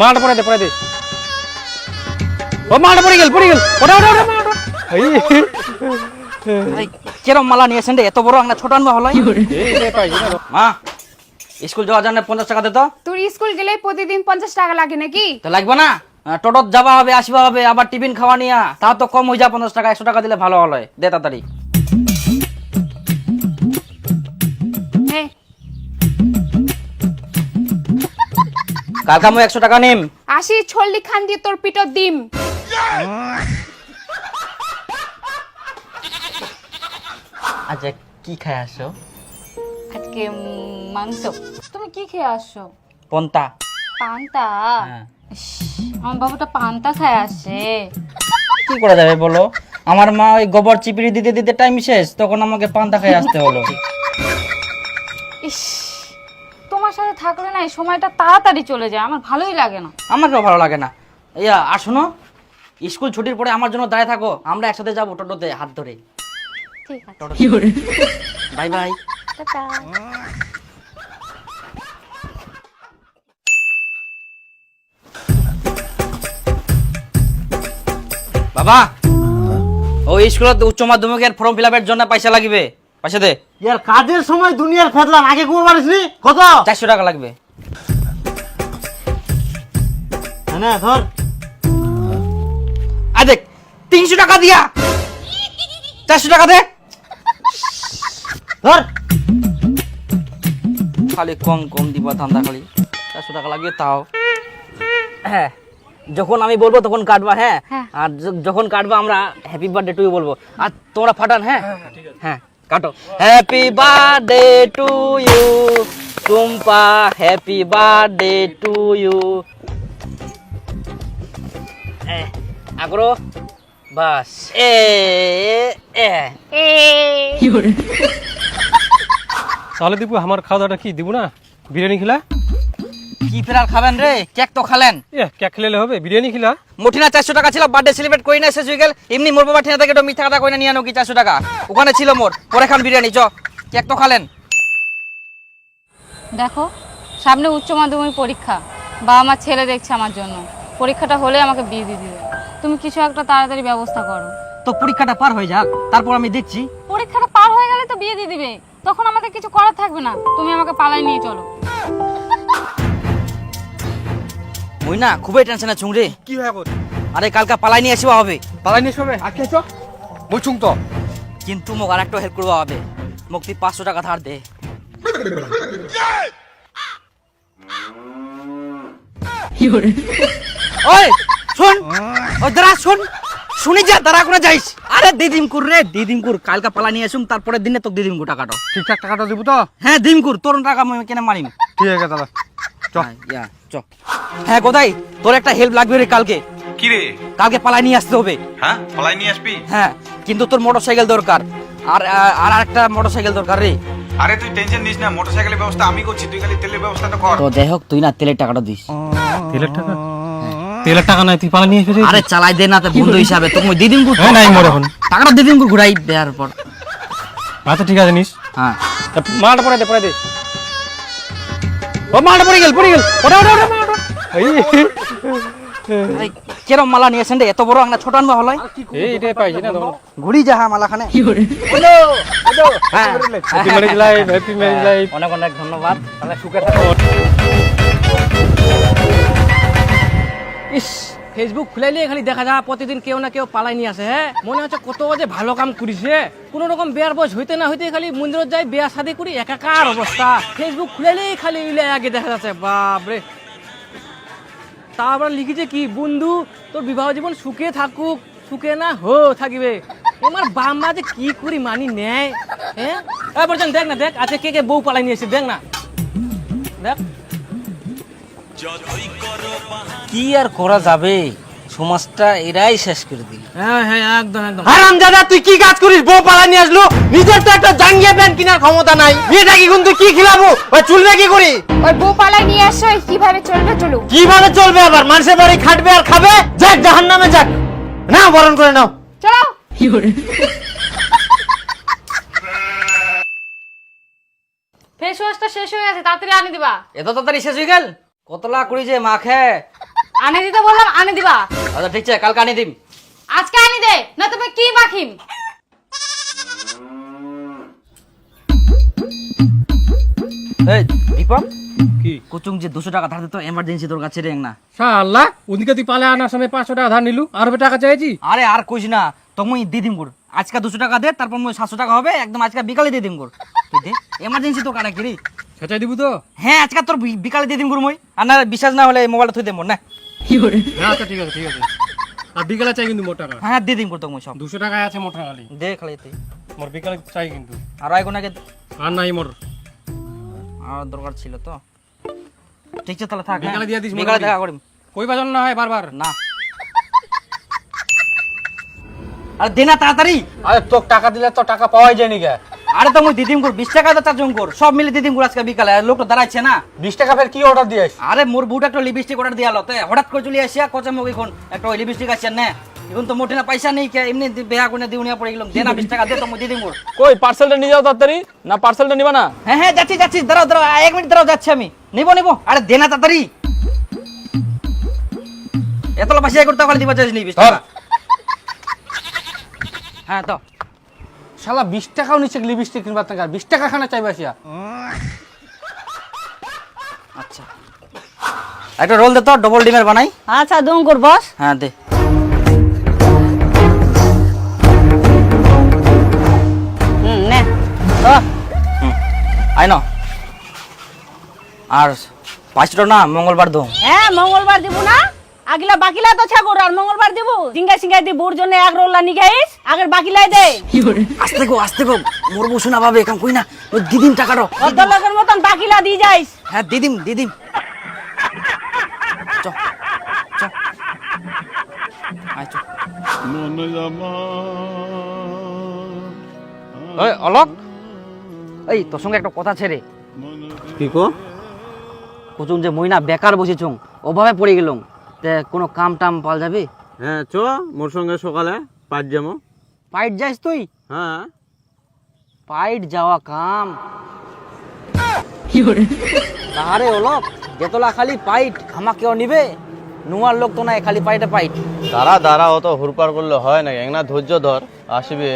মালটা পরে দে পরে দে। ও মালটা পড়ে গেল পড়ে গেল। ওটা ওটা ওটা মালটা এই আরে কেরম মালা নিয়েছেন রে? এত বড় ছোট আনবা হলো। মা স্কুল যাওয়ার জন্য পঞ্চাশ টাকা দে তো। তোর স্কুল গেলে প্রতিদিন পঞ্চাশ টাকা লাগে নাকি? তো লাগবে না। টোটোত যাবা হবে আসবা হবে আবার টিফিন খাওয়া নিয়া। তা তো কম হয়ে যা পঞ্চাশ টাকা একশো টাকা দিলে ভালো হলো। দে তাড়াতাড়ি। কালকে একশো টাকা নিম। আসি ছল্লি খান দিয়ে তোর পিঠর দিম আচ্ছা কি খাই আসো? আজকে মাংস। তুমি কি খেয়ে আসছো পন্তা। পান্তা? হ্যাঁ। আমার বাবুটা পান্তা খায় আসে। কি করা যাবে বলো? আমার মা ওই গোবর চিপিড়ি দিতে দিতে টাইম শেষ তখন আমাকে পান্তা খাই আসতে হলো। ইস। তোমার সাথে থাকলে না এই সময়টা তাড়াতাড়ি চলে যায় আমার ভালোই লাগে না। আমাকেও ভালো লাগে না। ইয়া আর শোনো স্কুল ছুটির পরে আমার জন্য দাঁড়িয়ে থাকো আমরা একসাথে যাব টোটোতে হাত ধরে। ঠিক আছে। Bye bye. টাটা। বাবা ওই স্কুলত উচ্চ মাধ্যমিকের ফর্ম ফিল আপের জন্য পয়সা লাগবে। পয়সা দে। ইয়ার কাজের সময় দুনিয়ার ফেদলাম আগে কুমার পারিসনি কত? চারশো টাকা লাগবে। হ্যাঁ না ধর। আর দেখ তিনশো টাকা দিয়া। চারশো টাকা দে। ধর। খালি কম কম দিবা ধান্দা খালি। চারশো টাকা লাগবে তাও। হ্যাঁ যখন আমি বলব তখন কাটবা হ্যাঁ? হ্যাঁ। আর যখন কাটবা আমরা হ্যাপি বার্থডে টু বলব। আর তোমরা ফাটান হ্যাঁ? হ্যাঁ। কাটো। Happy birthday to you Tumpa happy birthday to you আগরো বাস। এ এ এ। তাহলে দিব আমার খাওয়া দাওয়াটা কি? দিব না? বিরিয়ানি খিলা? কি ফেরার খাবেন রে? কেক তো খালেন। কেক খেলে হবে বিরিয়ানি খিলা মুঠিনা চারশো টাকা ছিল বার্থডে সেলিব্রেট করি না শেষ হয়ে গেল। এমনি মোর বাবা ঠিনা থেকে একটু মিথ্যা কথা কই না নিয়ে আনো কি চারশো টাকা? ওখানে ছিল মোর পরে খান বিরিয়ানি চ। কেক তো খালেন। দেখো সামনে উচ্চ মাধ্যমিক পরীক্ষা। বাবা আমার ছেলে দেখছে আমার জন্য। পরীক্ষাটা হলে আমাকে বিয়ে দিয়ে দিবে। তুমি কিছু একটা তাড়াতাড়ি ব্যবস্থা করো। তো পরীক্ষাটা পার হয়ে যাক তারপর আমি দেখছি। পরীক্ষাটা পার হয়ে গেলে তো বিয়ে দিয়ে দিবে। তখন আমাকে কিছু করার থাকবে না। তুমি আমাকে পালাই নিয়ে চলো। মুই না খুবই টেনশনে ছুং রে কি হয় কর আরে কালকা পালাই নিয়ে আসবা হবে? পালাই নিয়ে সবে আজকে চ বলছুং তো। কিন্তু মোক আর একটা হেল্প করবা হবে। মোক তুই পাঁচশো টাকা ধার দে। ওই শোন। ওই দাঁড়া শোন। শুনি যা দাঁড়া করে যাইস? আরে দিদিম কুর রে দিদিম কুর কালকা পালা নিয়ে আসুম তারপরে দিনে তো দিদিম কু টাকাটা ঠিকঠাক টাকাটা দিব তো? হ্যাঁ দিম কুর তোর টাকা আমি কেন মারিম? ঠিক আছে দাদা। চ। হ্যাঁ, ইয়া, চ হ্যাঁ কোথায় তোর একটা হেল্প লাগবে রে কালকে। কি রে? কালকে পালাই নিয়ে আসতে হবে। হ্যাঁ? ফলাই নিয়ে আসবি? হ্যাঁ কিন্তু তোর মোটর সাইকেল দরকার। আর আর একটা মোটর সাইকেল দরকার রে। আরে তুই টেনশন নিস না মোটরসাইকেলের ব্যবস্থা আমি করছি তুই খালি তেলের ব্যবস্থাটা কর। তো যাই হোক তুই না তেলের টাকাটা দিস। তেলের টাকা? তেলের টাকা নাই তুই পালা নিয়ে এসে আরে চালাই দে না তো বন্ধু হিসাবে দিদিম কুর হ্যাঁ নাই মোর এখন। টাকাটা কুর ঘুরাই দেওয়ার পর। আচ্ছা ঠিক আছে নিস। হ্যাঁ। মালটা পরে দে পরে দে। মালটা পড়ে গেল পড়ে গেল। ওটা ওটা ওটা কেরম মালা নিয়েছেন রে এত বড় আংনা ছোট আনবা হলাই। এই এটা পাইছি না তখন ঘুরি যাহা মালাখানে। হ্যাঁ। Happy marriage life happy marriage life অনেক অনেক ধন্যবাদ। তাহলে সুখে থাকো। ইস। ফেসবুক খুলাইলে খালি দেখা যায়, প্রতিদিন কেউ না কেউ পালাই নিয়ে আসে হ্যাঁ মনে হচ্ছে কত যে ভালো কাম করিছে কোনো রকম বিয়ার বয়স হইতে না হইতে খালি মন্দিরত যাই বিয়া শাদি করি, একাকার অবস্থা। ফেসবুক খুলাইলেই খালি আগে দেখা যাচ্ছে, বাপরে। তারপর লিখিছে কি, বন্ধু, তোর বিবাহ জীবন সুখে থাকুক, সুখে না হো থাকিবে। তোমার বাম্মা যে কি করি মানি নেয় হ্যাঁ দেখ না, দেখ, আজকে কে কে বউ পালাই নিয়েছে দেখ না। দেখ। কি আর করা যাবে? সমাজটা এরাই শেষ করে দিল। হ্যাঁ হ্যাঁ একদম একদম। হারাম দাদা তুই কি কাজ করিস? বউ পালা নিয়ে আসলো। নিজের তো একটা জাঙ্গিয়া প্যান্ট কেনার ক্ষমতা নাই। মেয়েটা কি কিন্তু কি খিলাবো? ওই চুলবে কি করি? ওই বউ পালাই নিয়ে আসো কীভাবে চলবে চলুক। কীভাবে চলবে আবার? মানুষের বাড়ি খাটবে আর খাবে? যাক জাহান নামে যাক। না বরণ করে নাও। চলো। ফেস ওয়াশটা শেষ হয়ে গেছে তাড়াতাড়ি আনি দিবা। এত তাড়াতাড়ি শেষ হয়ে গেল? কতলা করি যে মাখে? আনে দিতে বললাম আনে দিবা। আচ্ছা ঠিক আছে কালকে আনি দিম। আজকে আনি দে না তুমি কি মাখিম? এই দীপক? কি? কুচুং যে দুশো টাকা ধার দিত এমার্জেন্সি তোর কাছে রেং না। শালা ওদিকে তুই পালে আনার সময় পাঁচশো টাকা ধার নিলু আর টাকা চাইছি? আরে আর কইস না তো মুই দিয়ে দিম গুড় আজকে দুশো টাকা দে তারপর মুই সাতশো টাকা হবে একদম আজকে বিকালে দিয়ে দিম গুড় তুই দে এমার্জেন্সি তো কানা কিরি। সেটাই দিব তো? হ্যাঁ আজকে তোর বিকালে দিয়ে দিম গুড় আর না বিশ্বাস না হলে মোবাইলটা থুই দেব না? হ্যাঁ আচ্ছা ঠিক আছে ঠিক আছে। আর বিকালে চাই কিন্তু মোট টাকা। হ্যাঁ দিয়ে দিম গুড় তো মুই সব। দুশো টাকায় আছে মোট খালি। দে খালি তুই মোর বিকালে চাই কিন্তু। আর আইগো নাকি আর নাই মোর। আমার দরকার ছিল তো। ঠিক আছে তাহলে থাক হ্যাঁ? বিকালে দিয়ে দিস বিকালে দেখা করিম। কই বাজন না হয় বারবার? না। আরে দে না তাড়াতাড়ি। আরে তোর টাকা দিলে তো টাকা পাওয়াই যায়নি গে আরে তো মুই দিদিম গুড় বিশ টাকা তো কর সব মিলে দিদিম গুড় আজকে বিকালে লোক লোকটা দাঁড়াইছে না। বিশ টাকা ফের কি অর্ডার দিয়েছ আরে মোর বুট একটা লিপস্টিক অর্ডার দিয়া তে হঠাৎ করে চলে আসিয়া কচা মুখ এখন একটা ওই লিপস্টিক আছে না। এখন তো মোটে না পয়সা নেই কে এমনি দি- কোনে দিউনিয়া পড়ে গেলাম দে না বিশ টাকা দে তো মুই দিদিম গুড় কই পার্সেলটা নিয়ে যাও তাড়াতাড়ি না পার্সেলটা নিবা না? হ্যাঁ হ্যাঁ যাচ্ছি যাচ্ছি দাঁড়াও দাঁড়াও এক মিনিট দাঁড়াও যাচ্ছি আমি। নিবো নিবো আরে দে না তাড়াতাড়ি। এতলা পয়সা করতে পারলে দিবা চাইছিস নি বিশ টাকা। হ্যাঁ তো। শালা বিশ টাকাও নিচে লিপস্টিক কিনবার টাকা বিশ টাকা খানা চাইবা আসিয়া আচ্ছা। একটা রোল দে তো ডবল ডিমের বানাই। আচ্ছা দঙ্কুর বস। হ্যাঁ দে। হুম নে। আই ন আর পাঁচটা না মঙ্গলবার দো হ্যাঁ মঙ্গলবার দিব না। আগলা বাকিলা তো ছাগর আর মঙ্গলবার দিব? সিঙ্গাই সিঙ্গাই দি বুর জন্য এক রোল্লা নিগাইস আগের বাকিলাই দে। আস্তে গো আস্তে গো মোর বসু না ভাবে এখন কই না দিদিম টাকাটা মতন বাকিলা দিয়ে যাইস। হ্যাঁ দিদিম দিদিম। চ চ। আয় চ। ওই অলক। এই তোর সঙ্গে একটা কথা ছেড়ে। কি কো? কুচুং যে মইনা বেকার বসেছুং ওভাবে পড়ে গেলুম তে কোনো কাম টাম পাল যাবে? হ্যাঁ চ মোর সঙ্গে সকালে পাঁচ যাব পাইট যাইস তুই? হ্যাঁ। পাইট যাওয়া কাম। তাহারে অলক যেতলা খালি পাইট আমা কেউ নিবে। নুয়ার লোক তো নাই খালি পাইটে পাইট। দাঁড়া দাঁড়া অত হুড়পাড় করলে হয় না। একটা ধৈর্য ধর আসবে।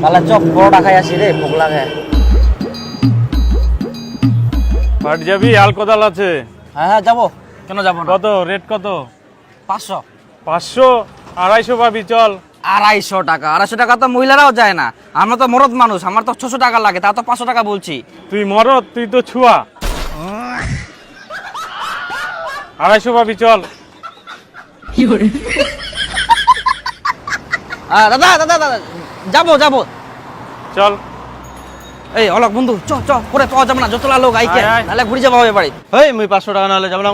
তাহলে চপ পরোটা খাই আসি রে ভোগ লাগে। পাট যাবি আল কোদাল আছে। হ্যাঁ হ্যাঁ যাব। কেন যাব না? কত? রেট কত? পাঁচশো। পাঁচশো? আড়াইশো পাবি চল। আড়াইশো টাকা। আড়াইশো টাকা তো মহিলারাও যায় না। আমরা তো মরদ মানুষ আমার তো ছশো টাকা লাগে তা তো পাঁচশো টাকা বলছি। তুই মরদ তুই তো ছুয়া। আড়াইশো পাবি চল। আহ, দাদা দাদা দাদা যাব যাব। চল। এই অলক বন্ধু চ চ পরে পাওয়া যাবে না যতলা লোক আইকে। আয়, আয়। নাহলে ঘুরে যাব হবে বাড়ি হেই মুই পাঁচশো টাকা নাহলে যাব না।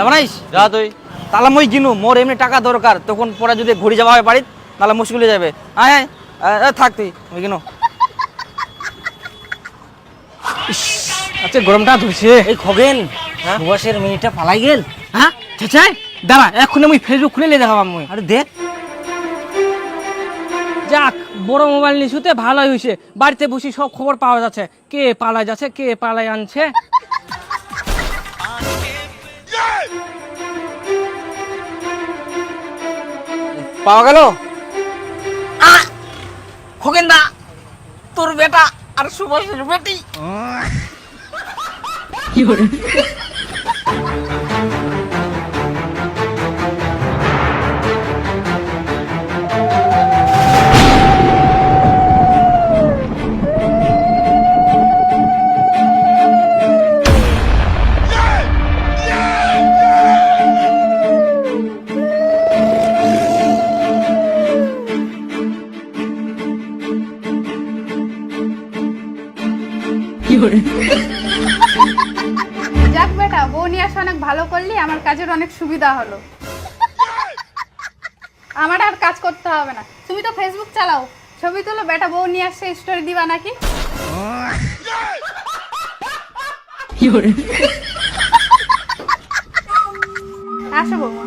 যাব নাইস যা তুই। তাহলে মই কিনু মোর এমনি টাকা দরকার তখন পরে যদি ঘুরে যাওয়া হয় বাড়ি তাহলে মুশকিল হয়ে যাবে। আয়, আয়, থাক তুই মই কিনু আচ্ছা গরমটা ধরছে। এই খগেন সুভাষের মিনিটটা পালাই গেল? হ্যাঁ? চাচাই দাঁড়া এখন আমি ফেসবুক খুলে দেখাবাম মুই আরে দেখ। যাক বড় মোবাইল নিছুতে ভালোই হয়েছে বাড়িতে বসে সব খবর পাওয়া যাচ্ছে। কে পালাই যাচ্ছে কে পালাই আনছে? পাওয়া গেল? খোকেন দা তোর বেটা আর সুভাষের বেটি। যাক বেটা বউ নিয়ে আসা অনেক ভালো করলি আমার কাজের অনেক সুবিধা হলো। আমার আর কাজ করতে হবে না। তুমি তো ফেসবুক চালাও। ছবি তুলো বেটা বউ নিয়ে আসছে স্টোরি দিবা নাকি? আসো বৌমা।